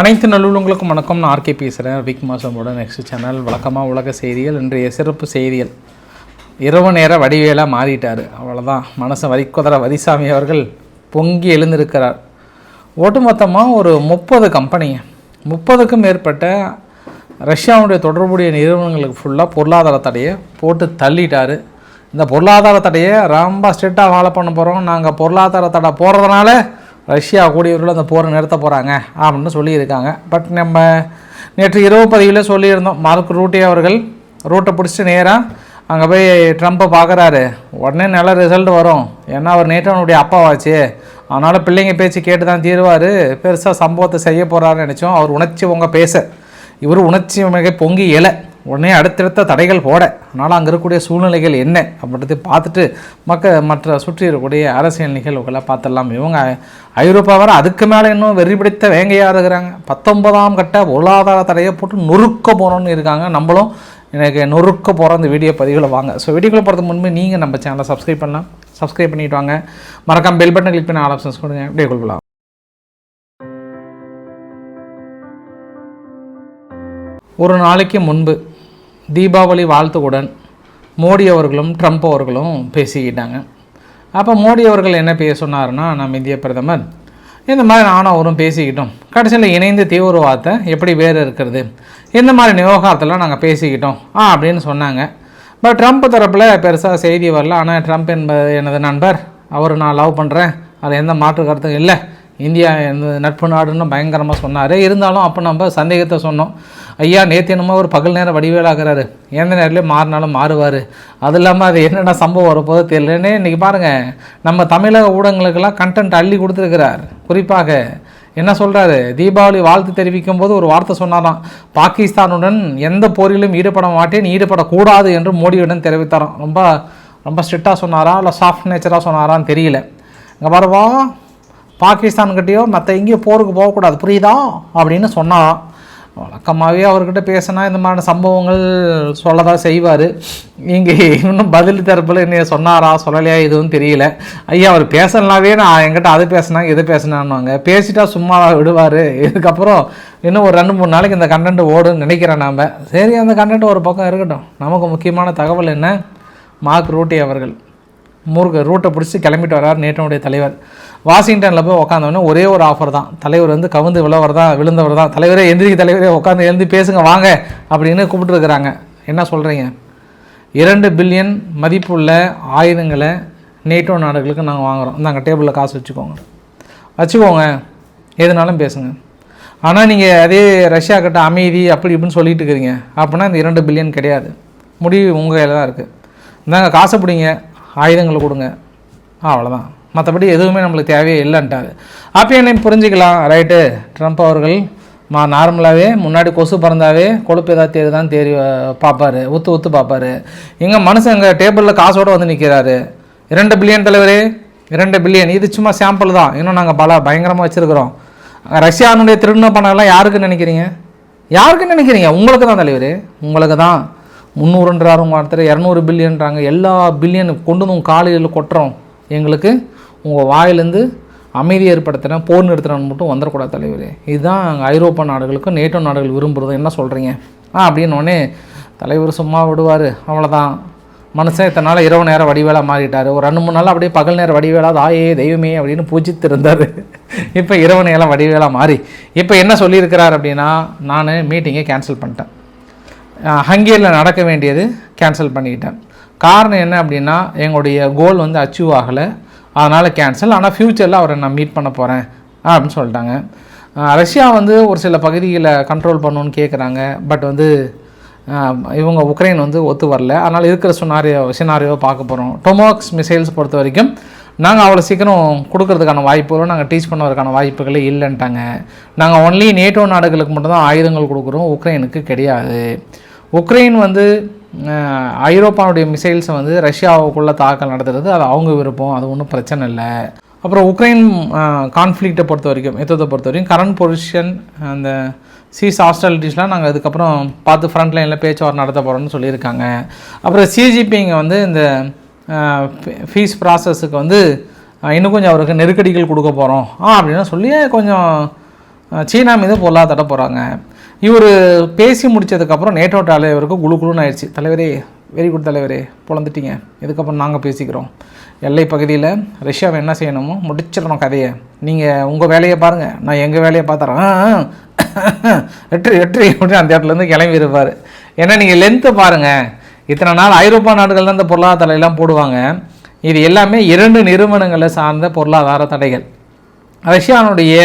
அனைத்து நல்லுள்ளங்களுக்கும் வணக்கம். நான் ஆர்கே பேசுகிறேன் விக் மாசமோட நெக்ஸ்ட் சேனல் வழக்கமாக உலக செய்திகள் இன்றைய சிறப்பு செய்திகள். இரவு நேர வடிவேலாக மாறிட்டார். அவ்வளோதான் மனசை வரிக்குதர வரிசாமி அவர்கள் பொங்கி எழுந்திருக்கிறார். ஒட்டுமொத்தமாக ஒரு முப்பது கம்பெனி முப்பதுக்கும் மேற்பட்ட ரஷ்யாவுடைய தொடர்புடைய நிறுவனங்களுக்கு ஃபுல்லாக பொருளாதார தடையை போட்டு தள்ளிட்டார். இந்த பொருளாதார தடையை ரொம்ப ஸ்ட்ரிக்டாக ஃபாலோ பண்ண போகிறோம் நாங்கள் பொருளாதார தடை போடுறதுனால ரஷ்யா கூடியவர்கள் அந்த போரை நிறுத்த போகிறாங்க அப்படின்னு சொல்லியிருக்காங்க. பட் நம்ம நேற்று இரவு பதிவில் சொல்லியிருந்தோம். மார்க் ரூட்டே அவர்கள் ரூட்டை பிடிச்சிட்டு நேராக அங்கே போய் ட்ரம்ப்பை பார்க்குறாரு உடனே நல்ல ரிசல்ட் வரும். ஏன்னா அவர் நேட்டவனுடைய அப்பாவாச்சு. அதனால் பிள்ளைங்க பேச்சு கேட்டு தான் தீருவார். பெருசாக சம்பவத்தை செய்ய போகிறாருன்னு நினச்சோம். அவர் உணர்ச்சி உங்க பேச. இவர் உணர்ச்சி மிக பொங்கி இலை உடனே அடுத்தடுத்த தடைகள் போட. அதனால் அங்கே இருக்கக்கூடிய சூழ்நிலைகள் என்ன அப்படின்றத பார்த்துட்டு மக்க மற்ற சுற்றி இருக்கக்கூடிய அரசியல் நிகழ்வுகளை பார்த்துடலாம். இவங்க ஐரோப்பா வர அதுக்கு மேலே இன்னும் வெறி பிடித்த வேங்கையாக இருக்கிறாங்க. பத்தொன்பதாம் கட்ட பொருளாதார தடையை போட்டு நொறுக்க போகிறோன்னு இருக்காங்க. நம்மளும் எனக்கு நொறுக்க போகிற அந்த வீடியோ பதிவுகளை வாங்க. ஸோ வீடியோக்குள்ள போகிறதுக்கு முன்பு நீங்கள் நம்ம சேனலை சப்ஸ்கிரைப் பண்ணலாம். சப்ஸ்கிரைப் பண்ணிவிட்டு வாங்க. மறக்காம பெல் பட்டன் கிளிக் பண்ண ஆல் ஆப்ஷன்ஸ் கொடுங்க. அப்படியே கொள்ளலாம் ஒரு நாளைக்கு முன்பு தீபாவளி வாழ்த்துக்குடன் மோடி அவர்களும் ட்ரம்ப் அவர்களும் பேசிக்கிட்டாங்க. அப்போ மோடி அவர்கள் என்ன பேச சொன்னாருன்னா நம்ம இந்திய பிரதமர் இந்த மாதிரி நானும் அவரும் பேசிக்கிட்டோம். கடைசியில் இணைந்து தீவிரவாதத்தை எப்படி வேறு இருக்கிறது? இந்த மாதிரி விவகாரத்தெல்லாம் நாங்கள் பேசிக்கிட்டோம் ஆ அப்படின்னு சொன்னாங்க. பட் ட்ரம்ப் தரப்பில் பெருசாக செய்தி வரல. ஆனால் ட்ரம்ப் என்பது எனது நண்பர் அவர் நான் லவ் பண்ணுறேன் அதில் எந்த மாற்று கருத்தும் இல்லை. இந்தியா நட்பு நாடுன்னு பயங்கரமாக சொன்னார். இருந்தாலும் அப்போ நம்ம சந்தேகத்தை சொன்னோம். ஐயா நேற்று என்னமோ ஒரு பகல் நேரம் வடிவேலாகிறாரு. எந்த நேரத்துலேயும் மாறினாலும் மாறுவார். அது இல்லாமல் அது என்னென்ன சம்பவம் வரப்போதோ தெரியலன்னு இன்றைக்கி பாருங்கள் நம்ம தமிழக ஊடகங்களுக்கெல்லாம் கண்டென்ட் அள்ளி கொடுத்துருக்கிறார். குறிப்பாக என்ன சொல்கிறாரு தீபாவளி வாழ்த்து தெரிவிக்கும் போது ஒரு வார்த்தை சொன்னாராம். பாகிஸ்தானுடன் எந்த போரிலும் ஈடுபட மாட்டேன் ஈடுபடக்கூடாது என்று மோடியுடன் தெரிவித்தாராம். ரொம்ப ரொம்ப ஸ்ட்ரிக்டாக சொன்னாரா? இல்லை சாஃப்ட் நேச்சராக சொன்னாரான்னு தெரியல. இங்கே பாருவா பாகிஸ்தான்கிட்டயோ மற்ற எங்கேயோ போருக்கு போகக்கூடாது. புரியுதா? அப்படின்னு சொன்னாராம் வழக்கமாகவே அவர்கிட்ட பேசினா இந்த மாதிரி சம்பவங்கள் சொல்ல தான் செய்வார். இங்கே இன்னும் பதில் தரப்பில் என்ன சொன்னாரா? சொல்லலையா? எதுவும் தெரியல. ஐயா அவர் பேசலனாவே நான் என்கிட்ட அது பேசினா இது பேசினான்னுவாங்க. பேசிட்டா சும்மா விடுவார். இதுக்கப்புறம் இன்னும் ஒரு ரெண்டு மூணு நாளைக்கு இந்த கண்டென்ட் ஓடுன்னு நினைக்கிறேன் நாம். சரி அந்த கண்டென்ட் ஒரு பக்கம் இருக்கட்டும். நமக்கு முக்கியமான தகவல் என்ன? மார்க் ரூட்டி அவர்கள். முருக ரூட்டை பிடிச்சி கிளம்பிட்டு வரார் நேட்டனுடைய தலைவர். வாஷிங்டனில் போய் உட்காந்தவொடனே ஒரே ஒரு ஆஃபர் தான். தலைவர் வந்து கவுந்து விழவர் தான் விழுந்தவர் தான் தலைவரே எந்திரிக்க தலைவரே உட்காந்து எழுந்து பேசுங்க வாங்க அப்படின்னு கூப்பிட்டுருக்குறாங்க. என்ன சொல்கிறீங்க இரண்டு பில்லியன் மதிப்புள்ள ஆயுதங்களை நேட்டோ நாடுகளுக்கு நாங்கள் வாங்குகிறோம் இந்தாங்க டேபிளில் காசு வச்சுக்கோங்க. வச்சுக்கோங்க. எதுனாலும் பேசுங்க. ஆனால் நீங்கள் அதே ரஷ்யா கிட்ட அமைதி அப்படி இப்படின்னு சொல்லிட்டு இருக்கிறீங்க அப்படின்னா இந்த இரண்டு பில்லியன் கிடையாது. முடிவு உங்கள் கையில் தான் இருக்குது இந்தாங்க காசை பிடிங்க ஆயுதங்களை கொடுங்க. அவ்வளோதான் மற்றபடி எதுவுமே நம்மளுக்கு தேவையே இல்லைன்ட்டாரு அப்போ என்ன புரிஞ்சுக்கலாம் ரைட்டு ட்ரம்ப் அவர்கள் மா நார்மலாகவே முன்னாடி கொசு பறந்தாவே கொழுப்பு ஏதாவது தேடுதான் தேடி பார்ப்பாரு. ஒத்து ஒத்து பார்ப்பாரு. எங்கள் மனுஷன் எங்கள் டேபிளில் காசோடு வந்து நிற்கிறாரு இரண்டு பில்லியன் தலைவரே இரண்டு பில்லியன் இது சும்மா சாம்பிள் தான். இன்னும் நாங்கள் பல பயங்கரமாக வச்சுருக்கிறோம். ரஷ்யானுடைய திருடின பணம்லாம் யாருக்குன்னு நினைக்கிறீங்க? யாருக்குன்னு நினைக்கிறீங்க? உங்களுக்கு தான் தலைவர். உங்களுக்கு தான். முந்நூறுன்றாரு உங்கள் ஒருத்தர் இரநூறு பில்லியன்றாங்க எல்லா பில்லியன் கொண்டு வந்து உங்கள் காலையில் கொட்டுறோம். எங்களுக்கு உங்கள் வாயிலேருந்து அமைதி ஏற்படுத்துகிறேன் போர் நிறுத்துறேன் மட்டும் வந்துடக்கூடாது தலைவரே. இதுதான் அங்கே ஐரோப்பா நாடுகளுக்கும் நேட்டோ நாடுகள் விரும்புகிறது என்ன சொல்கிறீங்க ஆ அப்படின்னோடனே தலைவர் சும்மா விடுவார். அவ்வளோதான் மனுஷன் இத்தனை நாள் இரவு நேரம் வடிவேலாக மாறிட்டார். ஒரு ரெண்டு மூணு நாள் அப்படியே பகல் நேரம் வடிவேலா தாயே தெய்வமே அப்படின்னு பூஜித்து இருந்தார். இப்போ இரவு நேரம் வடிவேலாக மாறி. இப்போ என்ன சொல்லியிருக்கிறார் அப்படின்னா நான் மீட்டிங்கை கேன்சல் பண்ணிட்டேன். ஹங்கேரியில் நடக்க வேண்டியது கேன்சல் பண்ணிக்கிட்டேன் காரணம் என்ன அப்படின்னா எங்களுடைய கோல் வந்து அச்சீவ் ஆகலை. அதனால் கேன்சல் ஆனால் ஃப்யூச்சரில் அவரை நான் மீட் பண்ண போகிறேன் அப்படின்னு சொல்லிட்டாங்க. ரஷ்யா வந்து ஒரு சில பகுதிகளை கண்ட்ரோல் பண்ணணும்னு கேட்குறாங்க பட் வந்து இவங்க உக்ரைன் வந்து ஒத்து வரல. அதனால் இருக்கிற சுனாரியோ சினாரியோ பார்க்க போகிறோம் டொமோக்ஸ் மிசைல்ஸ் பொறுத்த வரைக்கும் நாங்கள் அவ்வளோ சீக்கிரம் கொடுக்கறதுக்கான வாய்ப்புகளும் நாங்கள் டீச் பண்ணுவதற்கான வாய்ப்புகளே இல்லைன்ட்டாங்க. நாங்கள் ஒன்லி நேட்டோ நாடுகளுக்கு மட்டும்தான் ஆயுதங்கள் கொடுக்குறோம். உக்ரைனுக்கு கிடையாது. உக்ரைன் வந்து ஐரோப்பாவுடைய மிசைல்ஸை வந்து ரஷ்யாவுக்குள்ளே தாக்கல் நடத்துறது அது அவங்க விருப்பம் அது ஒன்றும் பிரச்சனை இல்லை. அப்புறம் உக்ரைன் கான்ஃப்ளிக்ட்டை பொறுத்த வரைக்கும் யுத்தத்தை பொறுத்த வரைக்கும் கரண்ட் பொசிஷன் அந்த சீஸ் ஹாஸ்டாலிட்டிஸ்லாம் நாங்கள் அதுக்கப்புறம் பார்த்து ஃப்ரண்ட் லைனில் பேச்சுவார்த்தை நடத்த போகிறோம்னு சொல்லியிருக்காங்க. அப்புறம் சிஜிபிங்க வந்து இந்த ஃபீஸ் ப்ராசஸுக்கு வந்து இன்னும் கொஞ்சம் அவருக்கு நெருக்கடிகள் கொடுக்க போகிறோம் ஆ அப்படின்னா சொல்லி கொஞ்சம் சீனா மீது பொருளாதார போகிறாங்க இவர் பேசி முடிச்சதுக்கப்புறம் நேட்டோ தலைவருக்கு குழு குழுன்னு ஆயிடுச்சு. தலைவரே வெரி குட் தலைவரே பொழந்துட்டீங்க இதுக்கப்புறம் நாங்கள் பேசிக்கிறோம்? எல்லை பகுதியில் ரஷ்யாவை என்ன செய்யணுமோ முடிச்சிடணும் கதையை. நீங்கள் உங்கள் வேலையை பாருங்கள் நான் எங்கள் வேலையை பார்த்துறேன். வெற்றி வெற்றி அப்படின்னு அந்த இடத்துலேருந்து கிளம்பி இருப்பார். ஏன்னா நீங்கள் லென்த்து பாருங்கள் இத்தனை நாள் ஐரோப்பா நாடுகள் தான் இந்த பொருளாதார தடையெல்லாம் போடுவாங்க. இது எல்லாமே இரண்டு நிறுவனங்களை சார்ந்த பொருளாதார தடைகள். ரஷ்யானுடைய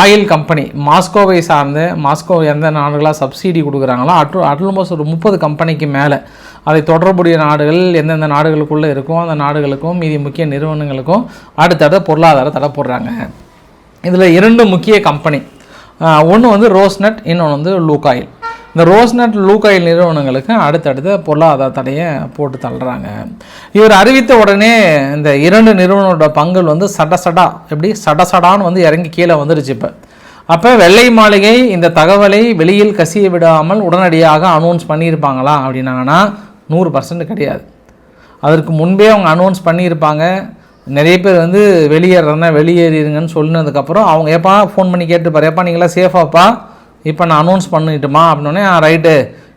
ஆயில் கம்பெனி. மாஸ்கோவை சார்ந்து மாஸ்கோ எந்த நாடுகளாக சப்சிடி கொடுக்குறாங்களோ அட் அட்லமோஸ்ட் ஒரு முப்பது கம்பெனிக்கு மேலே. அதை தொடர்புடைய நாடுகள் எந்தெந்த நாடுகளுக்குள்ளே இருக்கோ அந்த நாடுகளுக்கும் மீதி முக்கிய நிறுவனங்களுக்கும் அடுத்தடுத்த பொருளாதார தடை போடுறாங்க. இதில் இரண்டு முக்கிய கம்பெனி. ஒன்று வந்து ரோஸ்நட் இன்னொன்று வந்து லூக்காயில் இந்த ரோஸ்நட் லூகாயில் நிறுவனங்களுக்கு அடுத்தடுத்த பொருளாதார தடையை போட்டு தள்ளுறாங்க. இவர் அறிவித்த உடனே இந்த இரண்டு நிறுவனங்களோட பங்குகள் வந்து சட சடா எப்படி? சட சடான்னு வந்து இறங்கி கீழே வந்துருச்சு இப்போ. அப்போ வெள்ளை மாளிகை இந்த தகவலை வெளியில் கசிய விடாமல் உடனடியாக அனௌன்ஸ் பண்ணியிருப்பாங்களா அப்படின்னாங்கன்னா நூறு பர்சன்ட் கிடையாது. அதற்கு முன்பே அவங்க அனௌன்ஸ் பண்ணியிருப்பாங்க. நிறைய பேர் வந்து வெளியேறேன்னா வெளியேறிடுங்கன்னு சொன்னதுக்கப்புறம் அவங்க ஏப்பா ஃபோன் பண்ணி கேட்டுப்பாரு. எப்பா நீங்களாம் சேஃபாப்பா இப்போ நான் அனௌன்ஸ் பண்ணிட்டுமா? அப்படின்னே ரைட்டு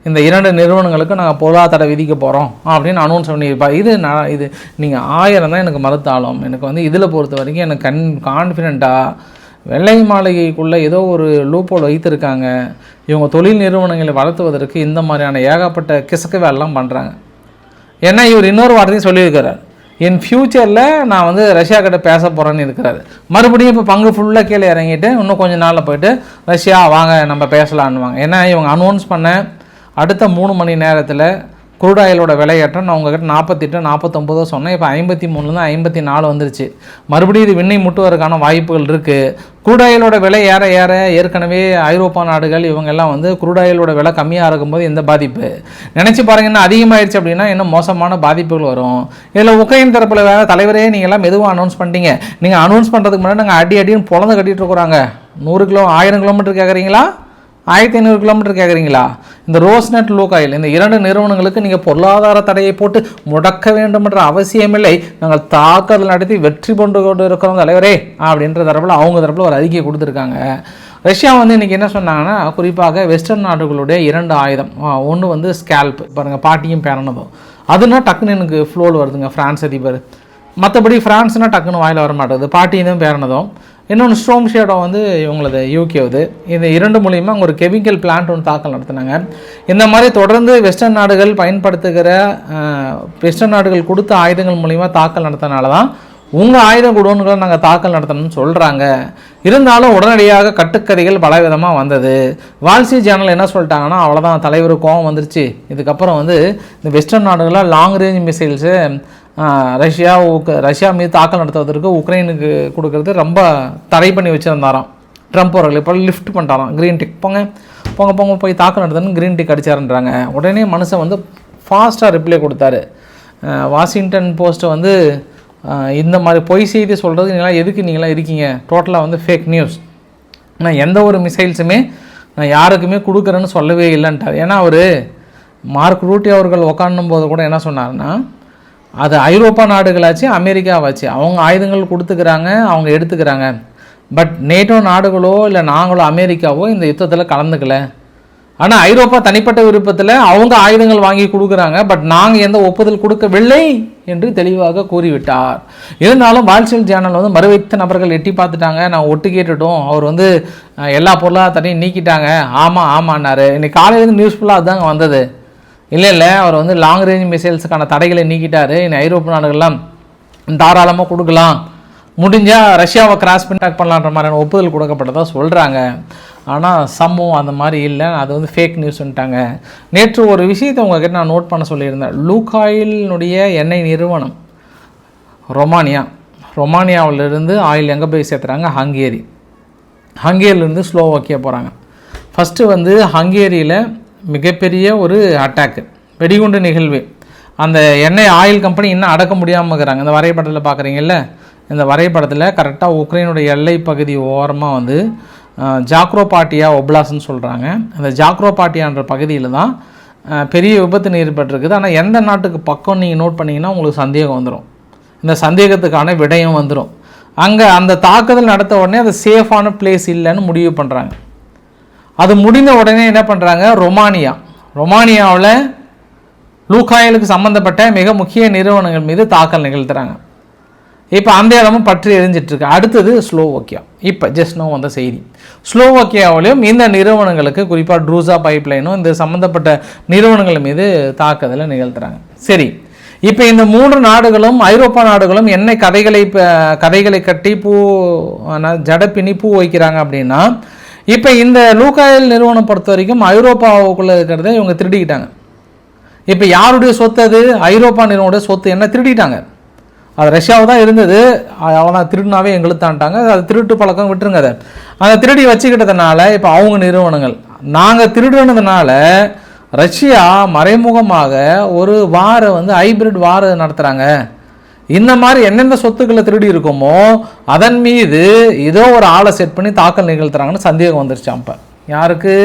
இந்த இரண்டு நிறுவனங்களுக்கு நாங்கள் பொருளாதார விதிக்க போகிறோம் அப்படின்னு அனௌன்ஸ் பண்ணியிருப்பா. இது நான் இது நீங்கள் ஆயிரம் தான் எனக்கு மறுத்தாலும். எனக்கு வந்து இதில் பொறுத்த வரைக்கும் எனக்கு கன் கான்ஃபிடெண்ட்டாக வெள்ளை மாளிகைக்குள்ளே ஏதோ ஒரு லூப்போல் வைத்திருக்காங்க. இவங்க தொழில் நிறுவனங்களை வளர்த்துவதற்கு இந்த மாதிரியான ஏகப்பட்ட கிசக்கு வேலைலாம் பண்ணுறாங்க ஏன்னா இவர் இன்னொரு வார்த்தையும் சொல்லியிருக்கிறார். என் ஃப்யூச்சரில் நான் வந்து ரஷ்யா கிட்ட பேச போகிறேன்னு இருக்கிறாரு மறுபடியும் இப்போ பங்கு ஃபுல்லாக கீழே இறங்கிட்டு இன்னும் கொஞ்சம் நாளில் போயிட்டு ரஷ்யா வாங்க நம்ம பேசலான்னுவாங்க. ஏன்னா இவங்க அனௌன்ஸ் பண்ண அடுத்த மூணு மணி நேரத்தில் குரூட் ஆயிலோட விலையேற்றம் நான் உங்ககிட்ட நாற்பத்தெட்டு நாற்பத்தொம்போதோ சொன்னேன். இப்போ ஐம்பத்தி மூணுலேருந்து ஐம்பத்தி நாலு வந்துருச்சு. மறுபடியும் இது விண்ணை முட்டுவதற்கான வாய்ப்புகள் இருக்குது குரூடாயிலோட விலை ஏற ஏற ஏற்கனவே ஐரோப்பா நாடுகள் இவங்கெல்லாம் வந்து குரூடாயிலோட விலை கம்மியாக இருக்கும்போது எந்த பாதிப்பு? நினச்சி பாருங்க இன்னும் அதிகமாகிடுச்சு அப்படின்னா இன்னும் மோசமான பாதிப்புகள் வரும். இதில் உக்ரைன் தரப்பில் வேறு தலைவரே நீங்கள் எல்லாம் மெதுவாக அனௌன்ஸ் பண்ணிட்டீங்க. நீங்கள் அனௌன்ஸ் பண்ணுறதுக்கு முன்னாடி நாங்கள் அடி அடின்னு பொழந்து கட்டிகிட்டு இருக்கிறாங்க. நூறு கிலோ ஆயிரம் கிலோமீட்டர் கேட்குறீங்களா ஆயிரத்தி ஐநூறு கிலோமீட்டர் கேட்குறீங்களா இந்த ரோஸ்நெட் லோகாயில் இந்த இரண்டு நிறுவனங்களுக்கு நீங்கள் பொருளாதார தடையை போட்டு முடக்க வேண்டும் என்ற அவசியமில்லை. நாங்கள் தாக்குதல் நடத்தி வெற்றி கொண்டு கொண்டு இருக்கிறோம் தலைவரே அப்படின்ற தரப்பில் அவங்க தரப்பில் ஒரு அறிக்கை கொடுத்துருக்காங்க. ரஷ்யா வந்து இன்றைக்கி என்ன சொன்னாங்கன்னா குறிப்பாக வெஸ்டர்ன் நாடுகளுடைய இரண்டு ஆயுதம். ஒன்று வந்து ஸ்கேல்ப் பாருங்கள் பாட்டியும் பேரனதும். அதுனா டக்குன்னு எனக்கு ஃப்ளோவில் வருதுங்க ஃப்ரான்ஸ் அதிபர். மற்றபடி ஃப்ரான்ஸ்னால் டக்குன்னு வாயில் வர மாட்டேங்குது பாட்டியும் பேரனதும். இன்னொன்று ஸ்ட்ரோம் ஷேடோ வந்து இவங்களது யூகேவுது இந்த இரண்டு மூலியமாக அவங்க ஒரு கெமிக்கல் பிளான்ட் ஒன்று தாக்கல் நடத்தினாங்க. இந்த மாதிரி தொடர்ந்து வெஸ்டர்ன் நாடுகள் பயன்படுத்துகிற வெஸ்டர்ன் நாடுகள் கொடுத்த ஆயுதங்கள் மூலிமா தாக்கல் நடத்தினால தான் உங்கள் ஆயுத குடோன்களை நாங்கள் தாக்கல் நடத்தணும்னு சொல்கிறாங்க இருந்தாலும் உடனடியாக கட்டுக்கதைகள் பலவிதமாக வந்தது. வால்சி சேனல் என்ன சொல்லிட்டாங்கன்னா அவ்வளோதான் தலைவர் கோவம் வந்துருச்சு. இதுக்கப்புறம் வந்து இந்த வெஸ்டர்ன் நாடுகளில் லாங் ரேஞ்ச் மிசைல்ஸு ரஷ்யா உக் ரஷ்யா மீது தாக்கல் நடத்துவதற்கு உக்ரைனுக்கு கொடுக்கறது ரொம்ப தடை பண்ணி வச்சுருந்தாராம். ட்ரம்ப் அவர்கள் இப்போ லிஃப்ட் பண்ணிட்டாராம் க்ரீன் டிக் போங்க போங்க போங்க போய் தாக்கல் நடத்துன்னு க்ரீன் டிக் அடிச்சாருன்றாங்க. உடனே மனுஷன் வந்து ஃபாஸ்ட்டாக ரிப்ளை கொடுத்தாரு. வாஷிங்டன் போஸ்ட்டு வந்து இந்த மாதிரி பொய் செய்தி சொல்கிறது நீங்களாம் எதுக்கு நீங்களாம் இருக்கீங்க? டோட்டலாக வந்து ஃபேக் நியூஸ் நான் எந்த ஒரு மிசைல்ஸுமே நான் யாருக்குமே கொடுக்குறேன்னு சொல்லவே இல்லைன்ட்டார். ஏன்னா அவர் மார்க் ரூட்டி அவர்கள் உக்காணும் போது கூட என்ன சொன்னார்னா அது ஐரோப்பா நாடுகளாச்சு அமெரிக்காவாச்சு. அவங்க ஆயுதங்கள் கொடுத்துக்கிறாங்க அவங்க எடுத்துக்கிறாங்க. பட் நேட்டோ நாடுகளோ இல்லை நாங்களோ அமெரிக்காவோ இந்த யுத்தத்தில் கலந்துக்கல. ஆனால் ஐரோப்பா தனிப்பட்ட விருப்பத்தில் அவங்க ஆயுதங்கள் வாங்கி கொடுக்குறாங்க பட் நாங்கள் எந்த ஒப்புதல் கொடுக்கவில்லை என்று தெளிவாக கூறிவிட்டார். இருந்தாலும் வால்சல் சேனல் வந்து மறுவைத்த நபர்கள் எட்டி பார்த்துட்டாங்க. நான் ஒட்டு கேட்டுட்டோம் அவர் வந்து எல்லா பொருளாதாரத்தையும் நீக்கிட்டாங்க. ஆமாம் ஆமான்னாரு. இன்னைக்கு காலையிலேருந்து நியூஸ் ஃபுல்லாக அதுதாங்க வந்தது. இல்லை இல்லை அவர் வந்து லாங் ரேஞ்ச் மிசைல்ஸுக்கான தடைகளை நீக்கிட்டார். இன்னும் ஐரோப்பிய நாடுகள்லாம் தாராளமாக கொடுக்கலாம். முடிஞ்சால் ரஷ்யாவை கிராஸ் பண்ணி பண்ணலான்ற மாதிரியான ஒப்புதல் கொடுக்கப்பட்டதாக சொல்கிறாங்க ஆனால் சம்பவம் அந்த மாதிரி இல்லை. அது வந்து ஃபேக் நியூஸ்ன்ட்டாங்க நேற்று ஒரு விஷயத்தை உங்ககிட்ட நான் நோட் பண்ண சொல்லியிருந்தேன். லூகாயிலினுடைய எண்ணெய் நிறுவனம் ரொமானியா ரொமானியாவிலிருந்து ஆயில் எங்கே போய் சேர்த்துறாங்க? ஹங்கேரி. ஹங்கேரியிலேருந்து ஸ்லோவாக்கியா போகிறாங்க ஃபஸ்ட்டு வந்து ஹங்கேரியில் மிகப்பெரிய ஒரு அட்டாக்கு வெடிகுண்டு நிகழ்வு. அந்த எண்ணெய் ஆயில் கம்பெனி இன்னும் அடக்க முடியாமல் இருக்கிறாங்க இந்த வரைபடத்தில் பார்க்குறீங்கல்ல இந்த வரைபடத்தில் கரெக்டாக உக்ரைனுடைய எல்லை பகுதி ஓரமாக வந்து ஜாக்ரோபாட்டியா ஒப்லாஸ்ன்னு சொல்கிறாங்க அந்த ஜாக்ரோபாட்டியான்ற பகுதியில் தான் பெரிய விபத்து ஏற்பட்டிருக்குது ஆனால் எந்த நாட்டுக்கு பக்கம் நீங்கள் நோட் பண்ணிங்கன்னா உங்களுக்கு சந்தேகம் வந்துடும் இந்த சந்தேகத்துக்கான விடயம் வந்துடும் அங்கே அந்த தாக்குதல் நடத்த உடனே அது சேஃபான பிளேஸ் இல்லைன்னு முடிவு பண்ணுறாங்க அது முடிந்த உடனே என்ன பண்ணுறாங்க ரொமானியா. ரொமானியாவில் லூகாயலுக்கு சம்மந்தப்பட்ட மிக முக்கிய நிறுவனங்கள் மீது தாக்கல் நிகழ்த்துறாங்க. இப்போ அந்த இடமும் பற்றி எரிஞ்சிட்ருக்கு அடுத்தது ஸ்லோவோக்கியா. இப்போ ஜஸ்ட் நோ வந்த செய்தி. ஸ்லோவோக்கியாவிலையும் இந்த நிறுவனங்களுக்கு குறிப்பாக ட்ரூசா பைப்லைனும் இந்த சம்மந்தப்பட்ட நிறுவனங்கள் மீது தாக்குதலை நிகழ்த்துறாங்க. சரி. இப்போ இந்த மூன்று நாடுகளும் ஐரோப்பா நாடுகளும் என்ன கதைகளை இப்போ கதைகளை கட்டி பூ ஆனா, ஜடப்பினி பூ வைக்கிறாங்க அப்படின்னா இப்போ இந்த லூகாயல் நிறுவனம் பொறுத்த வரைக்கும் ஐரோப்பாவுக்குள்ளே இருக்கிறத இவங்க திருடிக்கிட்டாங்க. இப்போ யாருடைய சொத்து அது? ஐரோப்பா நிறுவனோட சொத்து என்ன திருடிட்டாங்க? அது ரஷ்யாவை தான் இருந்தது. அவ்வளோதான் திருடினாவே எங்களுத்தான்ட்டாங்க. அது திருட்டு பழக்கம் விட்டுருங்க அதை. அதை திருடி வச்சுக்கிட்டதுனால இப்போ அவங்க நிறுவனங்கள். நாங்கள் திருடுனதுனால ரஷ்யா மறைமுகமாக ஒரு வார வந்து ஹைபிரிட் வார நடத்துகிறாங்க இந்த மாதிரி எந்தெந்த சொத்துக்களை திருடி இருக்குமோ அதன் மீது ஏதோ ஒரு ஆளை செட் பண்ணி தாக்கல் நிகழ்த்துறாங்கன்னு சந்தேகம் வந்துருச்சு அப்போ யாருக்கு?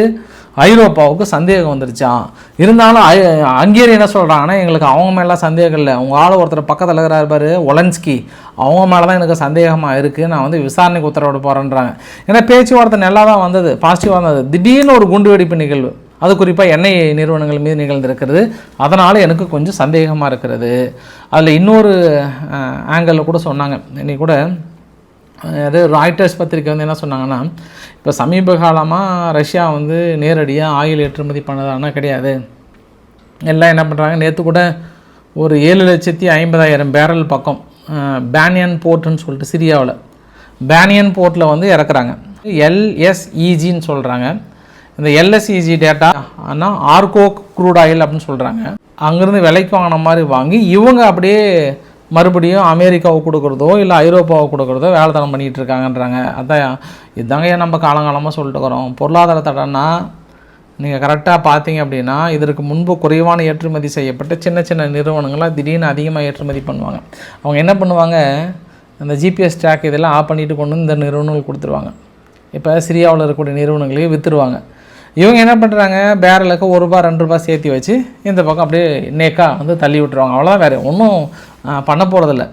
ஐரோப்பாவுக்கு சந்தேகம் வந்துருச்சான் இருந்தாலும் ஐ- ஹங்கேரி என்ன சொல்கிறாங்கன்னா எங்களுக்கு அவங்க மேலாம் சந்தேகம் இல்லை. உங்கள் ஆள் ஒருத்தர் பக்கத்தில் இருக்கிறார் பாரு ஒலன்ஸ்கி. அவங்க மேலே தான் எனக்கு சந்தேகமாக இருக்குது நான் வந்து விசாரணைக்கு உத்தரவிட போகிறேன்றாங்க ஏன்னா பேச்சுவார்த்தை நல்லா தான் வந்தது பாசிட்டிவாக வந்தது. திடீர்னு ஒரு குண்டுவெடிப்பு நிகழ்வு. அது குறிப்பாக எண்ணெய் நிறுவனங்கள் மீது நிகழ்ந்திருக்கிறது. அதனால் எனக்கு கொஞ்சம் சந்தேகமாக இருக்கிறது. அதில் இன்னொரு ஆங்கிளில் கூட சொன்னாங்க. இன்னைக்கு கூட அது ராய்டர்ஸ் பத்திரிக்கை வந்து என்ன சொன்னாங்கன்னா இப்போ சமீப காலமாக ரஷ்யா வந்து நேரடியாக ஆயில் ஏற்றுமதி பண்ணதானா கிடையாது. எல்லாம் என்ன பண்ணுறாங்க நேற்று கூட ஒரு ஏழு லட்சத்தி ஐம்பதாயிரம் பேரல் பக்கம் பேனியன் போர்ட்டுன்னு சொல்லிட்டு சிரியாவில் பேனியன் போர்ட்டில் வந்து இறக்குறாங்க. எல்எஸ்இஜின்னு சொல்கிறாங்க இந்த எல்எஸ்இஜி டேட்டா ஆனால் ஆர்கோ க்ரூட் ஆயில் அப்படின்னு சொல்கிறாங்க அங்கேருந்து விலைக்கு வாங்கின மாதிரி வாங்கி இவங்க அப்படியே மறுபடியும் அமெரிக்காவை கொடுக்குறதோ இல்லை ஐரோப்பாவை கொடுக்குறதோ வேலைத்தனம் பண்ணிகிட்டு இருக்காங்கன்றாங்க அதான் இதாங்க நம்ம காலங்காலமாக சொல்லிட்டு இருக்கிறோம். பொருளாதார தடைன்னா நீங்கள் கரெக்டாக பார்த்தீங்க அப்படின்னா இதற்கு முன்பு குறைவான ஏற்றுமதி செய்யப்பட்ட சின்ன சின்ன நிறுவனங்களாக திடீர்னு அதிகமாக ஏற்றுமதி பண்ணுவாங்க. அவங்க என்ன பண்ணுவாங்க? அந்த ஜிபிஎஸ் ட்ராக் இதெல்லாம் ஆஃப் பண்ணிட்டு கொண்டு வந்து இந்த நிறுவனங்கள் கொடுத்துருவாங்க. இப்போ சிரியாவில் இருக்கக்கூடிய நிறுவனங்களையும் விற்றுருவாங்க இவங்க என்ன பண்ணுறாங்க பேரலுக்கு ஒரு ரூபா ரெண்டு ரூபா சேர்த்து வச்சு இந்த பக்கம் அப்படியே நேக்காக வந்து தள்ளி விட்டுருவாங்க. அவ்வளோதான் வேறு ஒன்றும் பண்ண போகிறதில்ல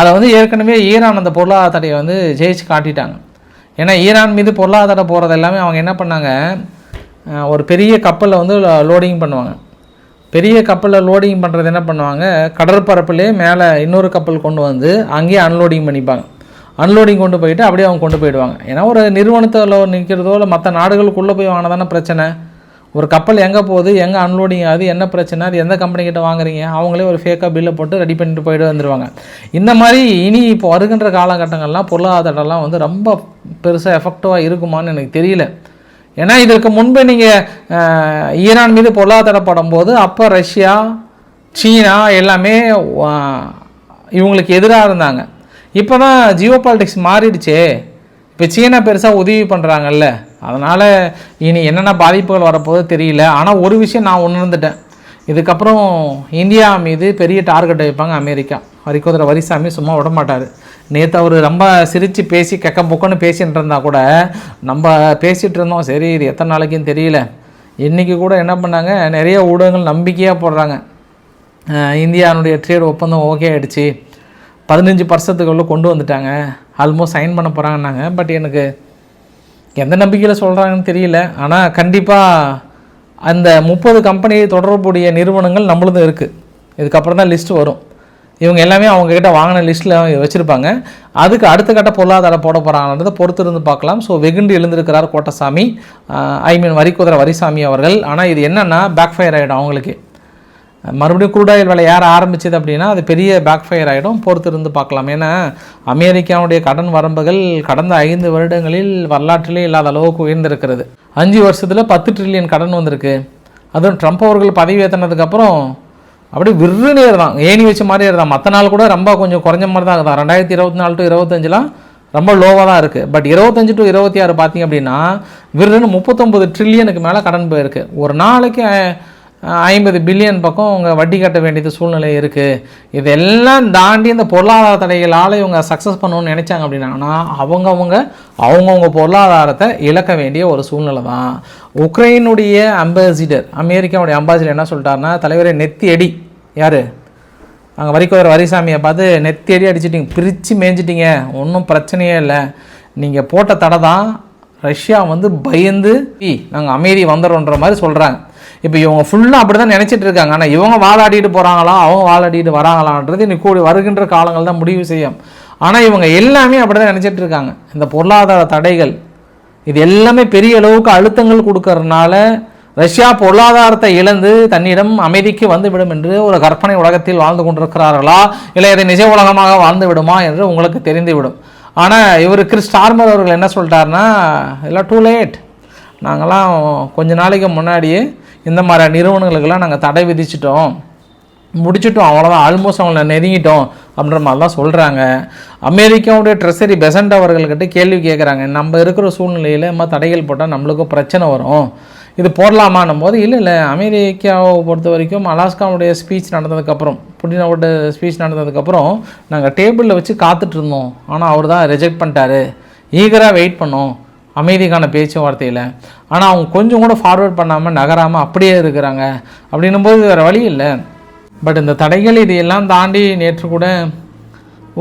அதை வந்து ஏற்கனவே ஈரான் அந்த பொருளாதார தடையை வந்து ஜெயிச்சு காட்டிட்டாங்க. ஏன்னா ஈரான் மீது பொருளாதார போகிறது எல்லாமே அவங்க என்ன பண்ணாங்க? ஒரு பெரிய கப்பலில் வந்து லோடிங் பண்ணுவாங்க. பெரிய கப்பலில் லோடிங் பண்ணுறது என்ன பண்ணுவாங்க? கடற்பரப்புலேயே மேலே இன்னொரு கப்பல் கொண்டு வந்து அங்கேயே அன்லோடிங் பண்ணிப்பாங்க. அன்லோடிங் கொண்டு போயிட்டு அப்படியே அவங்க கொண்டு போயிடுவாங்க. ஏன்னா ஒரு நிறுவனத்தில் நிற்கிறதோ இல்லை மற்ற நாடுகளுக்குள்ளே போய் வாங்கினா தானே பிரச்சனை. ஒரு கப்பல் எங்கே போகுது எங்கே அன்லோடிங் ஆகுது என்ன பிரச்சனை அது எந்த கம்பெனிக்கிட்ட வாங்குறீங்க அவங்களே ஒரு ஃபேக்காக பில்லை போட்டு ரெடி பண்ணிட்டு போயிட்டு வந்துடுவாங்க இந்த மாதிரி இனி இப்போ வருகின்ற காலகட்டங்கள்லாம் பொருளாதாரம்லாம் வந்து ரொம்ப பெருசாக எஃபெக்டிவாக இருக்குமான்னு எனக்கு தெரியல. ஏன்னா இதற்கு முன்பு நீங்கள் ஈரான் மீது பொருளாதார படும்போது அப்போ ரஷ்யா சீனா எல்லாமே இவங்களுக்கு எதிராக இருந்தாங்க. இப்போ தான் ஜியோ பாலிடிக்ஸ் மாறிடுச்சே. இப்போ சீனா பெருசாக உதவி பண்ணுறாங்கல்ல அதனால் இனி என்னென்ன பாதிப்புகள் வரப்போதோ தெரியல. ஆனால் ஒரு விஷயம் நான் உணர்ந்துட்டேன். இதுக்கப்புறம் இந்தியா மீது பெரிய டார்கெட் வைப்பாங்க அமெரிக்கா. வரிக்கோதர வரிசாமி சும்மா விட மாட்டார் நேற்று அவர் ரொம்ப சிரித்து பேசி கெக்க பொக்கன்னு பேசிகிட்டு இருந்தால் கூட நம்ம பேசிகிட்டு இருந்தோம். சரி இது எத்தனை நாளைக்குன்னு தெரியல. இன்றைக்கி கூட என்ன பண்ணாங்க? நிறைய ஊடகங்கள் நம்பிக்கையாக போடுறாங்க. அஹ் இந்தியானுடைய ட்ரேட் ஒப்பந்தம் ஓகே ஆகிடுச்சு பதினஞ்சு வருஷத்துக்குள்ளே கொண்டு வந்துட்டாங்க. ஆல்மோஸ்ட் சைன் பண்ண போகிறாங்கன்னாங்க பட் எனக்கு எந்த நம்பிக்கையில் சொல்கிறாங்கன்னு தெரியல. ஆனால் கண்டிப்பாக அந்த முப்பது கம்பெனி தொடரக்கூடிய நிறுவனங்கள் நம்மளதும் இருக்குது இதுக்கப்புறம் தான் லிஸ்ட்டு வரும். இவங்க எல்லாமே அவங்கக்கிட்ட வாங்கின லிஸ்ட்டில் வச்சுருப்பாங்க. அதுக்கு அடுத்த கட்ட பொருளாதார போட போகிறாங்கன்றதை பொறுத்து இருந்து பார்க்கலாம். ஸோ வெகுண்டு எழுந்திருக்கிறார் கோட்டசாமி. ஐ மீன் வரிக்குதிரை வரிசாமி அவர்கள். ஆனால் இது என்னென்னா பேக் ஃபயர் ஆகிடும் அவங்களுக்கு. மறுபடியும் குரூடாயில் oil விலை ஏற ஆரம்பிச்சது அப்படின்னா அது பெரிய பேக் ஃபயர் ஆகிடும் பொறுத்து இருந்து பார்க்கலாம். ஏன்னா அமெரிக்காவுடைய கடன் வரம்புகள் கடந்த ஐந்து வருடங்களில் வரலாற்றிலே இல்லாத அளவுக்கு உயர்ந்திருக்கிறது. அஞ்சு வருஷத்தில் பத்து ட்ரில்லியன் கடன் வந்திருக்கு. அதுவும் ட்ரம்ப் அவர்கள் பதவி ஏற்றினதுக்கப்புறம் அப்படியே விருன்னு ஏறுதான் ஏணி வச்ச மாதிரி ஏறுதான் மற்ற நாள் கூட ரொம்ப கொஞ்சம் குறைஞ்ச மாதிரி தான் இருக்குதான் ரெண்டாயிரத்தி இருபத்தி நாலு டு இருபத்தஞ்சிலாம் ரொம்ப லோவாக தான் இருக்குது பட் இருபத்தஞ்சு டு இருபத்தி ஆறு பார்த்தீங்க அப்படின்னா விருன்னு முப்பத்தொம்பது ட்ரில்லியனுக்கு மேலே கடன் போயிருக்கு. ஒரு நாளைக்கு ஐம்பது பில்லியன் பக்கம் இவங்க வட்டி கட்ட வேண்டியது சூழ்நிலை இருக்குது இதெல்லாம் தாண்டி இந்த பொருளாதார தடைகளால் இவங்க சக்ஸஸ் பண்ணணும்னு நினைச்சாங்க அப்படின்னாங்கன்னா அவங்கவுங்க அவங்கவுங்க பொருளாதாரத்தை இழக்க வேண்டிய ஒரு சூழ்நிலை தான். உக்ரைனுடைய அம்பாசிடர் அமெரிக்காவுடைய அம்பாசிடர் என்ன சொல்லிட்டாருன்னா தலைவரை நெத்தி அடி யார்? அங்கே வரிக்கோர் வரிசாமியை பார்த்து நெத்தேடி அடிச்சிட்டிங்க பிரித்து மேய்ஞ்சிட்டிங்க ஒன்றும் பிரச்சனையே இல்லை. நீங்கள் போட்ட தடை தான் ரஷ்யா வந்து பயந்து நாங்கள் அமைதி வந்துடும்ன்ற மாதிரி சொல்கிறாங்க இப்போ இவங்க ஃபுல்லாக அப்படி தான் நினச்சிட்டு இருக்காங்க. ஆனால் இவங்க வாழாடிட்டு போகிறாங்களா அவங்க வாழாடிட்டு வராங்களான்றது இன்னைக்கு கூடி வருகின்ற காலங்கள் தான் முடிவு செய்யும். ஆனால் இவங்க எல்லாமே அப்படி தான் நினச்சிட்டு இருக்காங்க. இந்த பொருளாதார தடைகள் இது எல்லாமே பெரிய அளவுக்கு அழுத்தங்கள் கொடுக்கறதுனால ரஷ்யா பொருளாதாரத்தை இழந்து தன்னிடம் அமைதிக்கு வந்துவிடும் என்று ஒரு கற்பனை உலகத்தில் வாழ்ந்து கொண்டிருக்கிறார்களா? இல்லை இதை நிஜ உலகமாக வாழ்ந்து விடுமா என்று உங்களுக்கு தெரிந்துவிடும். ஆனால் இவர் கிறிஸ் ஸ்டார்மர் அவர்கள் என்ன சொல்லிட்டாருன்னா எல்லாம் டூ லேட் நாங்களாம் கொஞ்ச நாளைக்கு முன்னாடியே இந்த மாதிரி நிறுவனங்களுக்கெல்லாம் நாங்கள் தடை விதிச்சிட்டோம். முடிச்சிட்டோம். அவ்வளோதான் ஆல்மோஸ்ட் அவங்கள நெருங்கிட்டோம் அப்படின்ற மாதிரி தான் சொல்கிறாங்க அமெரிக்காவுடைய ட்ரெஸரி பெசண்ட் அவர்கள்கிட்ட கேள்வி கேட்குறாங்க நம்ம இருக்கிற சூழ்நிலையில் நம்ம தடைகள் போட்டால் நம்மளுக்கும் பிரச்சனை வரும். இது போடலாமான்னும் போது இல்லை இல்லை. அமெரிக்காவை பொறுத்த வரைக்கும் அலாஸ்காவுடைய ஸ்பீச் நடந்ததுக்கப்புறம் புட்டினோட ஸ்பீச் நடந்ததுக்கப்புறம் நாங்கள் டேபிளில் வச்சு காத்துட்ருந்தோம் ஆனால் அவர் தான் ரிஜெக்ட் பண்ணிட்டாரு. ஈகராக வெயிட் பண்ணோம். அமைதிக்கான பேச்சுவார்த்தையில். ஆனால் அவங்க கொஞ்சம் கூட ஃபார்வர்ட் பண்ணாமல் நகராமல் அப்படியே இருக்கிறாங்க அப்படின்னும் போது வேறு வழி இல்லை. பட் இந்த தடைகள் இதையெல்லாம் தாண்டி நேற்று கூட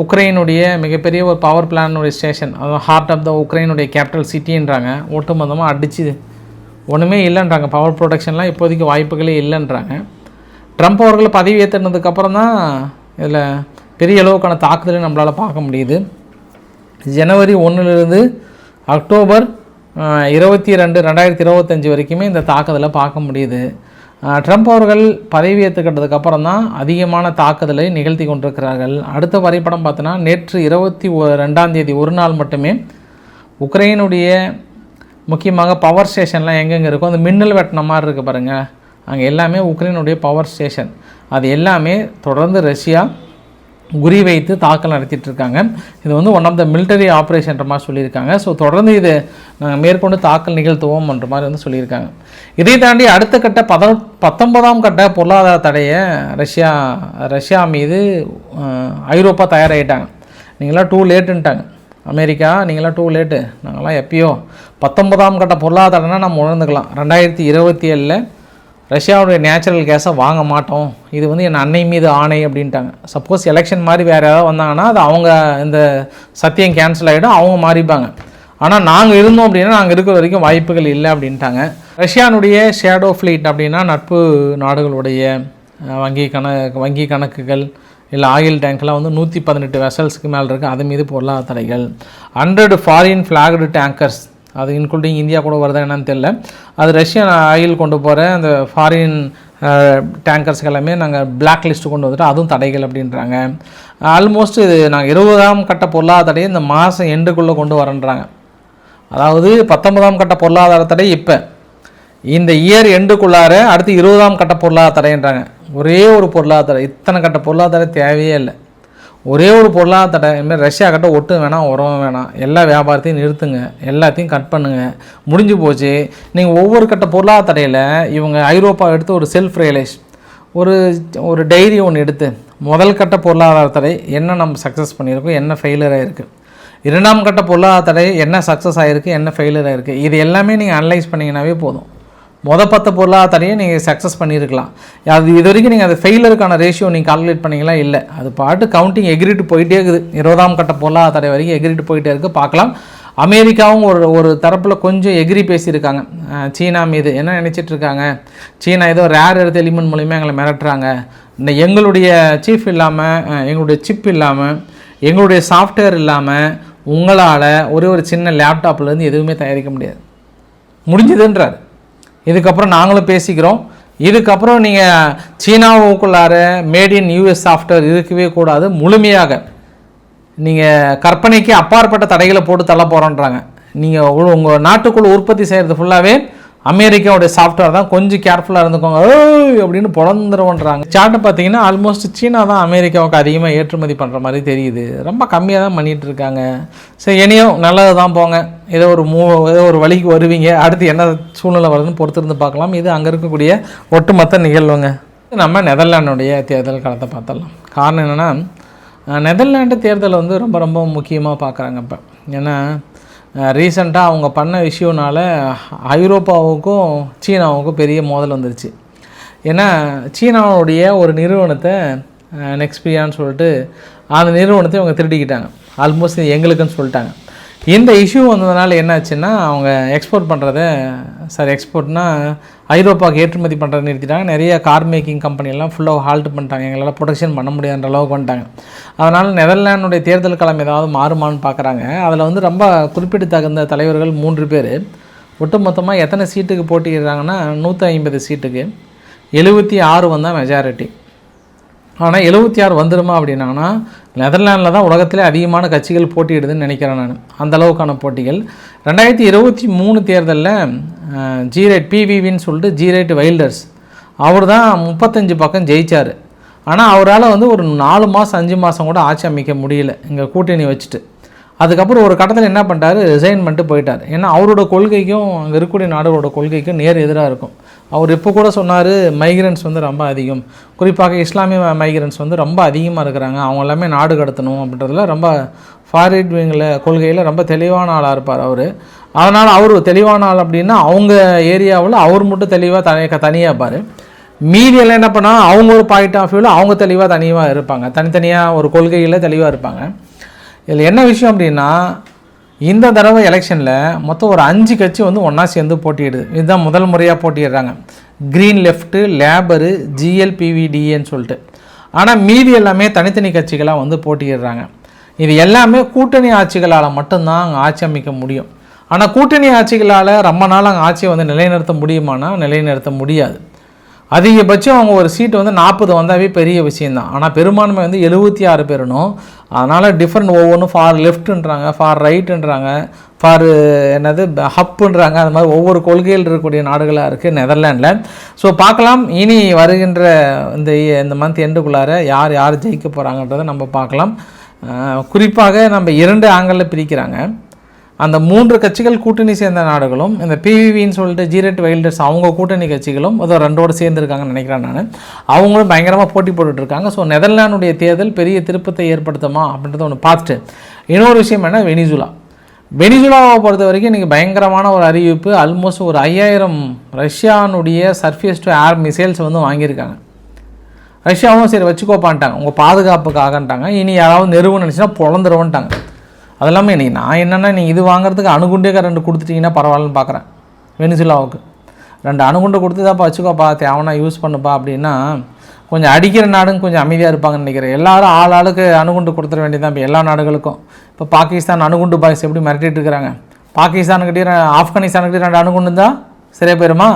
உக்ரைனுடைய மிகப்பெரிய ஒரு பவர் பிளானுடைய ஸ்டேஷன் அதாவது ஹார்ட் ஆஃப் த உக்ரைனுடைய கேபிட்டல் சிட்டின்றாங்க ஒட்டுமொத்தமாக அடிச்சு ஒன்றுமே இல்லைன்றாங்க. பவர் ப்ரொடக்ஷன்லாம் இப்போதைக்கு வாய்ப்புகளே இல்லைன்றாங்க. ட்ரம்ப் அவர்கள் பதவி ஏற்றினதுக்கப்புறம் தான் இதில் பெரிய அளவுக்கான தாக்குதலை நம்மளால் பார்க்க முடியுது. ஜனவரி ஒன்றுலேருந்து அக்டோபர் இருபத்தி ரெண்டு ரெண்டாயிரத்தி இருபத்தஞ்சி வரைக்குமே இந்த தாக்குதலை பார்க்க முடியுது. ட்ரம்ப் அவர்கள் பதவி ஏற்றுக்கிட்டதுக்கு அப்புறம் தான் அதிகமான தாக்குதலை நிகழ்த்தி கொண்டிருக்கிறார்கள். அடுத்த வரைபடம் பார்த்தோன்னா நேற்று இருபத்தி ஒ ரெண்டாம் தேதி ஒரு நாள் மட்டுமே உக்ரைனுடைய முக்கியமாக பவர் ஸ்டேஷன்லாம் எங்கெங்கே இருக்கோ அந்த மின்னல் வெட்டின மாதிரி இருக்குது பாருங்கள் அங்கே எல்லாமே உக்ரைனுடைய பவர் ஸ்டேஷன் அது எல்லாமே தொடர்ந்து ரஷ்யா குறி வைத்து தாக்கல் நடத்திட்டு இருக்காங்க இது வந்து ஒன் ஆஃப் த மிலிட்டரி ஆப்ரேஷன்ற மாதிரி சொல்லியிருக்காங்க. ஸோ தொடர்ந்து இது நாங்கள் மேற்கொண்டு தாக்கல் நிகழ்த்துவோம்ன்ற மாதிரி வந்து சொல்லியிருக்காங்க. இதை தாண்டி அடுத்த கட்ட பத பத்தொன்பதாம் கட்ட பொருளாதார தடையை ரஷ்யா ரஷ்யா மீது ஐரோப்பா தயாராகிட்டாங்க. நீங்களாம் டூ லேட்டுன்ட்டாங்க அமெரிக்கா நீங்களாம் டூ லேட்டு நாங்களாம் எப்பயோ பத்தொன்பதாம் கட்ட பொருளாதாரம்னா நம்ம உணர்ந்துக்கலாம். ரெண்டாயிரத்தி இருபத்தி ஏழில் ரஷ்யாவுடைய நேச்சுரல் கேஸை வாங்க மாட்டோம். இது வந்து என் அன்னை மீது ஆணை அப்படின்ட்டாங்க. சப்போஸ் எலெக்ஷன் மாதிரி வேறு யாராவது வந்தாங்கன்னா அது அவங்க இந்த சத்தியம் கேன்சல் ஆகிடும் அவங்க மாறிப்பாங்க. ஆனால் நாங்கள் இருந்தோம் அப்படின்னா நாங்கள் இருக்கிற வரைக்கும் வாய்ப்புகள் இல்லை அப்படின்ட்டாங்க. ரஷ்யானுடைய ஷேடோ ஃப்ளீட் அப்படின்னா நட்பு நாடுகளுடைய வங்கி கணக்கு வங்கி கணக்குகள் இல்லை ஆயில் டேங்க்லாம் வந்து நூற்றி பதினெட்டு வெசல்ஸ்க்கு மேலே இருக்குது அது மீது பொருளாதார தடைகள். ஹண்ட்ரட் ஃபாரின் ஃப்ளாக்டு டேங்கர்ஸ் அது இன்க்ளூடிங் இந்தியா கூட வருதா என்னன்னு தெரியல. அது ரஷ்யன் ஆயில் கொண்டு போகிற அந்த ஃபாரின் டேங்கர்ஸ்க்கு எல்லாமே நாங்கள் பிளாக் லிஸ்ட்டு கொண்டு வந்துட்டு அதுவும் தடைகள் அப்படின்றாங்க. ஆல்மோஸ்ட் இது நாங்கள் இருபதாம் கட்ட பொருளாதார தடையை இந்த மாதம் எண்டுக்குள்ளே கொண்டு வரேன்றாங்க. அதாவது பத்தொன்பதாம் கட்ட பொருளாதார தடை இப்போ. இந்த இயர் எண்டுக்குள்ளார அடுத்து இருபதாம் கட்ட பொருளாதார தடைன்றாங்க. ஒரே ஒரு பொருளாதார இத்தனை கட்ட பொருளாதார தேவையே இல்லை. ஒரே ஒரு பொருளாதார தடை இனிமேல் ரஷ்யா கட்ட ஒட்டும் வேணாம் உரம் வேணாம். எல்லா வியாபாரத்தையும் நிறுத்துங்க. எல்லாத்தையும் கட் பண்ணுங்கள் முடிஞ்சு போச்சு. நீங்கள் ஒவ்வொரு கட்ட பொருளாதார தடையில் இவங்க ஐரோப்பா எடுத்து ஒரு செல்ஃப் ரியலைஸ் ஒரு ஒரு டைரி ஒன்று எடுத்து முதல் கட்ட பொருளாதார தடை என்ன நம்ம சக்ஸஸ் பண்ணியிருக்கோம் என்ன ஃபெயிலியர் ஆகிருக்கு இரண்டாம் கட்ட பொருளாதார தடை என்ன சக்ஸஸ் ஆகிருக்கு என்ன ஃபெயிலியர் ஆகிருக்கு இது எல்லாமே நீங்கள் அனலைஸ் பண்ணிங்கனாவே போதும். மொத பத்து பொருளாக தடையை நீங்கள் சக்ஸஸ் பண்ணியிருக்கலாம். அது இது வரைக்கும் நீங்கள் அது ஃபெயிலருக்கான ரேஷியோ நீங்கள் கால்குலேட் பண்ணீங்களா? இல்லை. அது பாட்டு கவுண்டிங் எகிரிட்டு போயிட்டே இருக்குது. இருபதாம் கட்ட பொருளாதார தடை வரைக்கும் எகிரிட்டு போயிட்டே இருக்குது பார்க்கலாம். அமெரிக்காவும் ஒரு ஒரு தரப்பில் கொஞ்சம் எகிரி பேசியிருக்காங்க. சீனா மீது. என்ன நினச்சிட்டு இருக்காங்க? சீனா ஏதோ ரேர் எடுத்த எலிமெண்ட் மூலிமா எங்களை மிரட்டுறாங்க. இந்த எங்களுடைய சீஃப் இல்லாமல் எங்களுடைய சிப் இல்லாமல் எங்களுடைய சாஃப்ட்வேர் இல்லாமல் உங்களால் ஒரே ஒரு சின்ன லேப்டாப்லேருந்து எதுவுமே தயாரிக்க முடியாது. முடிஞ்சதுன்றார். இதுக்கப்புறம் நாங்களும் பேசிக்கிறோம். இதுக்கப்புறம் நீங்கள் சீனாவுக்குள்ளார மேட் இன் யூஎஸ் சாஃப்ட்வேர் இருக்கவே கூடாது. முழுமையாக நீங்கள் கற்பனைக்கு அப்பாற்பட்ட தடைகளை போட்டு தள்ள போகிறோன்றாங்க நீங்கள் உங்கள் நாட்டுக்குள் உற்பத்தி செய்கிறது ஃபுல்லாகவே அமெரிக்காவுடைய சாஃப்ட்வேர் தான் கொஞ்சம் கேர்ஃபுல்லாக இருந்துக்கோங்க. ஏய் அப்படின்னு புலந்துருவோன்றாங்க. சார்ட்டை பார்த்தீங்கன்னா ஆல்மோஸ்ட் சீனா தான் அமெரிக்காவுக்கு அதிகமாக ஏற்றுமதி பண்ணுற மாதிரி தெரியுது. ரொம்ப கம்மியாக தான் பண்ணிகிட்டு இருக்காங்க. சரி இனியும் நல்லது தான் போங்க. ஏதோ ஒரு மூ ஏதோ ஒரு வழிக்கு வருவீங்க. அடுத்து என்ன சூழ்நிலை வருதுன்னு பொறுத்திருந்து பார்க்கலாம். இது அங்கே இருக்கக்கூடிய ஒட்டுமொத்த நிகழ்வுங்க. நம்ம நெதர்லாண்டுடைய தேர்தல் காலத்தை பார்த்தலாம் காரணம் என்னென்னா நெதர்லாண்டு தேர்தல் வந்து ரொம்ப ரொம்ப முக்கியமாக பார்க்குறாங்க இப்போ. ஏன்னா ரீசண்டாக அவங்க பண்ண விஷயம்னால ஐரோப்பாவுக்கும் சீனாவுக்கும் பெரிய மோதல் வந்துருச்சு. ஏன்னா சீனாவுடைய ஒரு நிறுவனத்தை நெக்ஸ்பியான்னு சொல்லிட்டு அந்த நிறுவனத்தை இவங்க திருடிக்கிட்டாங்க. ஆல்மோஸ்ட் எங்களுக்குன்னு சொல்லிட்டாங்க. இந்த இஷ்யூ வந்ததுனால என்னாச்சுன்னா அவங்க எக்ஸ்போர்ட் பண்ணுறத சார் எக்ஸ்போர்ட்னா ஐரோப்பாவுக்கு ஏற்றுமதி பண்ணுறத நிறுத்திட்டாங்க. நிறைய கார் மேக்கிங் கம்பெனிலாம் ஃபுல்லாக ஹால்ட் பண்ணிட்டாங்க. எங்களால் ப்ரொடக்ஷன் பண்ண முடியாத அளவுக்கு வந்துட்டாங்க. அதனால் நெதர்லாண்டுடைய தேர்தல் களம் ஏதாவது மாறுமான்னு பார்க்குறாங்க அதில் வந்து ரொம்ப குறிப்பிடத்தகுந்த தலைவர்கள் மூன்று பேர். ஒட்டுமொத்தமாக எத்தனை சீட்டுக்கு போட்டிடுறாங்கன்னா நூற்றி ஐம்பது சீட்டுக்கு. எழுபத்தி ஆறு வந்தால் மெஜாரிட்டி ஆனால் எழுபத்தி ஆறு வந்துடுமா அப்படின்னாங்கன்னா நெதர்லாண்டில் தான் உலகத்திலே அதிகமான கட்சிகள் போட்டியிடுதுன்னு நினைக்கிறேன் நான். அந்த அளவுக்கான போட்டிகள். ரெண்டாயிரத்தி இருபத்தி மூணு தேர்தலில் ஜீரேட் பிவிவின்னு சொல்லிட்டு ஜீரேட் வைல்டர்ஸ் அவர் தான் முப்பத்தஞ்சு பக்கம் ஜெயிச்சார். ஆனால் அவரால் வந்து ஒரு நாலு மாதம் அஞ்சு மாதம் கூட ஆட்சி அமைக்க முடியல இங்கே கூட்டணி வச்சுட்டு. அதுக்கப்புறம் ஒரு கட்டத்தில் என்ன பண்ணிட்டாரு? ரிசைன் பண்ணிட்டு போயிட்டார். ஏன்னா அவரோட கொள்கைக்கும் அங்கே இருக்கக்கூடிய நாடுகளோட கொள்கைக்கும் நேர் எதிராக இருக்கும். அவர் இப்போ கூட சொன்னார் மைக்ரன்ஸ் வந்து ரொம்ப அதிகம். குறிப்பாக இஸ்லாமிய மைக்ரன்ஸ் வந்து ரொம்ப அதிகமாக இருக்கிறாங்க. அவங்க எல்லாமே நாடு கடத்தணும் அப்படின்றதுல ரொம்ப ஃபாரிட் விங்கில் கொள்கையில் ரொம்ப தெளிவான ஆளாக இருப்பார் அவர். அதனால் அவர் தெளிவான ஆள் அப்படின்னா அவங்க ஏரியாவில் அவர் மட்டும் தெளிவாக தனி தனியாக இருப்பார். மீதியெல்லாம் என்ன பண்ணால் அவங்க ஒரு பாயிண்ட் ஆஃப் வியூவில் அவங்க தெளிவாக தனியாக இருப்பாங்க. தனித்தனியாக ஒரு கொள்கையில் தெளிவாக இருப்பாங்க. இதில் என்ன விஷயம் அப்படின்னா இந்த தடவை எலெக்ஷனில் மொத்தம் ஒரு அஞ்சு கட்சி வந்து ஒன்றா சேர்ந்து போட்டியிடுது. இதுதான் முதல் முறையாக போட்டியிடுறாங்க. க்ரீன் லெஃப்ட்டு லேபரு ஜிஎல்பிவிடிஏன்னு சொல்லிட்டு. ஆனால் மீதி எல்லாமே தனித்தனி கட்சிகளாக வந்து போட்டியிடுறாங்க. இது எல்லாமே கூட்டணி ஆட்சிகளால் மட்டும்தான் அங்கே ஆட்சி அமைக்க முடியும். ஆனால் கூட்டணி ஆட்சிகளால் ரொம்ப நாள் அங்கே ஆட்சியை வந்து நிலைநிறுத்த முடியுமானா நிலைநிறுத்த முடியாது. அதிகபட்சம் அவங்க ஒரு சீட்டு வந்து நாற்பது வந்தாவே பெரிய விஷயந்தான் ஆனால் பெரும்பான்மை வந்து எழுபத்தி ஆறு பேரணும். அதனால் டிஃப்ரெண்ட் ஒவ்வொன்றும் ஃபார் லெஃப்ட்டுன்றாங்க ஃபார் ரைட்டுன்றாங்க ஃபார் என்னது ஹப்புன்றாங்க அது மாதிரி ஒவ்வொரு கொள்கையில் இருக்கக்கூடிய நாடுகளாக இருக்குது நெதர்லாண்டில் ஸோ பார்க்கலாம். இனி வருகின்ற இந்த இந்த மந்த் எண்டுக்குள்ளார யார் யார் ஜெயிக்க போகிறாங்கன்றதை நம்ம பார்க்கலாம். குறிப்பாக நம்ம இரண்டு ஆங்கிளில் பிரிக்கிறாங்க. அந்த மூன்று கட்சிகள் கூட்டணி சேர்ந்த நாடுகளும் இந்த பிவிவின்னு சொல்லிட்டு ஜீரட் வைல்டர்ஸ் அவங்க கூட்டணி கட்சிகளும் ஏதோ ரெண்டோடு சேர்ந்துருக்காங்கன்னு நினைக்கிறேன் நான். அவங்களும் பயங்கரமாக போட்டி போட்டுட்ருக்காங்க. ஸோ நெதர்லாண்டுடைய தேர்தல் பெரிய திருப்பத்தை ஏற்படுத்துமா அப்படின்றத ஒன்று பார்த்துட்டு இன்னொரு விஷயம் என்ன? வெனிசுலா. வெனிசுலாவை பொறுத்த வரைக்கும் இன்றைக்கி பயங்கரமான ஒரு அறிவிப்பு. ஆல்மோஸ்ட் ஒரு ஐயாயிரம் ரஷ்யானுடைய சர்ஃபேஸ் டு ஏர் மிசைல்ஸ் வந்து வாங்கியிருக்காங்க. ரஷ்யாவும் சரி வச்சுக்கோப்பான்ட்டாங்க. உங்கள் பாதுகாப்புக்காகன்ட்டாங்க. இனி யாராவது நெருவு நினச்சினா பிறந்துருவன்ட்டாங்க அது இல்லாமல் இன்றைக்கி நான் என்னென்னா நீங்கள் இது வாங்குறதுக்கு அணுகுண்டே ரெண்டு கொடுத்துட்டிங்கன்னா பரவாயில்லன்னு பார்க்குறேன். வெனிசுலாவுக்கு. ரெண்டு அணுகுண்டு கொடுத்துதாப்பா வச்சுக்கோப்பா தேவனா யூஸ் பண்ணுப்பா அப்படின்னா கொஞ்சம் அடிக்கிற நாடுங்க கொஞ்சம் அமைதியாக இருப்பாங்கன்னு நினைக்கிறேன். எல்லாரும் ஆள் ஆளுக்கு அணுகுண்டு கொடுத்துட வேண்டியதான் இப்போ எல்லா நாடுகளுக்கும். இப்போ பாகிஸ்தான் அணுகுண்டு பாய்ஸ் எப்படி மிரட்டிட்டு இருக்கிறாங்க? பாகிஸ்தானுக்கிட்டே ஆப்கானிஸ்தானுக்கிட்டே ரெண்டு அணுகுண்டு தான் சரியாக போயிருமா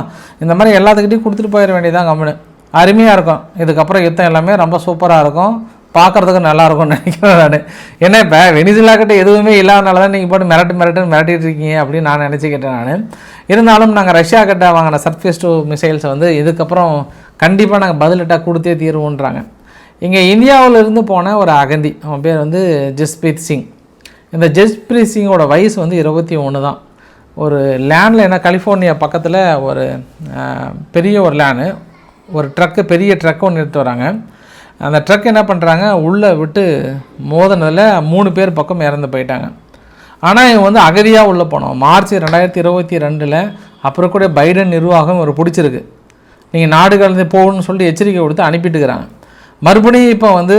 இந்த மாதிரி எல்லாத்துக்கிட்டையும் கொடுத்துட்டு போயிட வேண்டியதான் கம்முன்னு அருமையாக இருக்கும். இதுக்கப்புறம் யுத்தம் எல்லாமே ரொம்ப சூப்பராக இருக்கும். பார்க்குறதுக்கு நல்லாயிருக்கும்னு நினைக்கிறேன் நான். ஏன்னா இப்போ வெனிசுலா எதுவுமே இல்லாதனால தான் நீங்கள் போட்டு மிரட்டு மிரட்டுன்னு மிரட்டிட்டு இருக்கீங்க அப்படின்னு நான் நினச்சிக்கிட்டேன் நான். இருந்தாலும் நாங்கள் ரஷ்யா கிட்ட வாங்கின சர்ஃபேஸ் டூ மிசைல்ஸை வந்து இதுக்கப்புறம் கண்டிப்பாக நாங்கள் பதிலிட்டாக கொடுத்தே தீர்வோன்றாங்க. இங்கே இந்தியாவிலிருந்து போன ஒரு அகந்தி அவன் பேர் வந்து ஜஸ்பிரீத் சிங் இந்த ஜஸ்பிரீத் சிங்கோட வயசு வந்து இருபத்தி ஒன்று தான். ஒரு லேண்டில் என்ன கலிஃபோர்னியா பக்கத்தில் ஒரு பெரிய ஒரு லேனு. ஒரு ட்ரக்கு பெரிய ட்ரக் ஒன்று எடுத்து வராங்க. அந்த ட்ரக் என்ன பண்ணுறாங்க உள்ளே விட்டு மோதினதில் மூணு பேர் பக்கம் இறந்து போயிட்டாங்க. ஆனால் இவன் வந்து அகதியாக உள்ளே போனோம் மார்ச் ரெண்டாயிரத்தி இருபத்தி ரெண்டில் அப்புறம் கூட பைடன் நிர்வாகம் ஒரு பிடிச்சிருக்கு. நீங்கள் நாடு கலந்து போகணும்னு சொல்லிட்டு எச்சரிக்கை கொடுத்து அனுப்பிட்டுக்கிறாங்க. மறுபடியும் இப்போ வந்து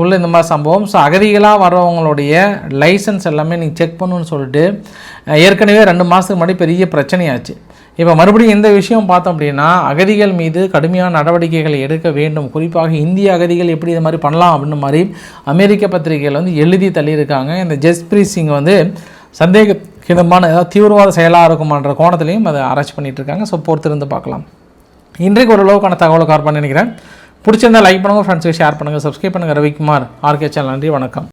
உள்ள இந்த மாதிரி சம்பவம். ஸோ அகதிகளாக வரவங்களுடைய லைசன்ஸ் எல்லாமே நீங்கள் செக் பண்ணணுன்னு சொல்லிட்டு ஏற்கனவே ரெண்டு மாதத்துக்கு முன்னாடி பெரிய பிரச்சனையாச்சு. இப்போ மறுபடியும் இந்த விஷயம் பார்த்தோம் அப்படின்னா அகதிகள் மீது கடுமையான நடவடிக்கைகளை எடுக்க வேண்டும். குறிப்பாக இந்திய அகதிகள் எப்படி இது மாதிரி பண்ணலாம் அப்படின்னு மாதிரி அமெரிக்க பத்திரிகைகள் வந்து எழுதி தள்ளியிருக்காங்க. இந்த ஜஸ்பிரீத் சிங் வந்து சந்தேகமான ஏதாவது தீவிரவாத செயலாக இருக்குமான்ற கோணத்துலையும் அதை ஆராய்ச்சி பண்ணிகிட்டு இருக்காங்க ஸோ பொறுத்திருந்து பார்க்கலாம். இன்றைக்கு ஓரளவுக்கான தகவலை கார் பண்ணி நினைக்கிறேன். பிடிச்சிருந்தால் லைக் பண்ணுங்கள் ஃப்ரெண்ட்ஸுக்கு ஷேர் பண்ணுங்கள் சப்ஸ்கிரைப் பண்ணுங்கள் ரவிக்குமார் ஆர்கே சேனல் நன்றி வணக்கம்.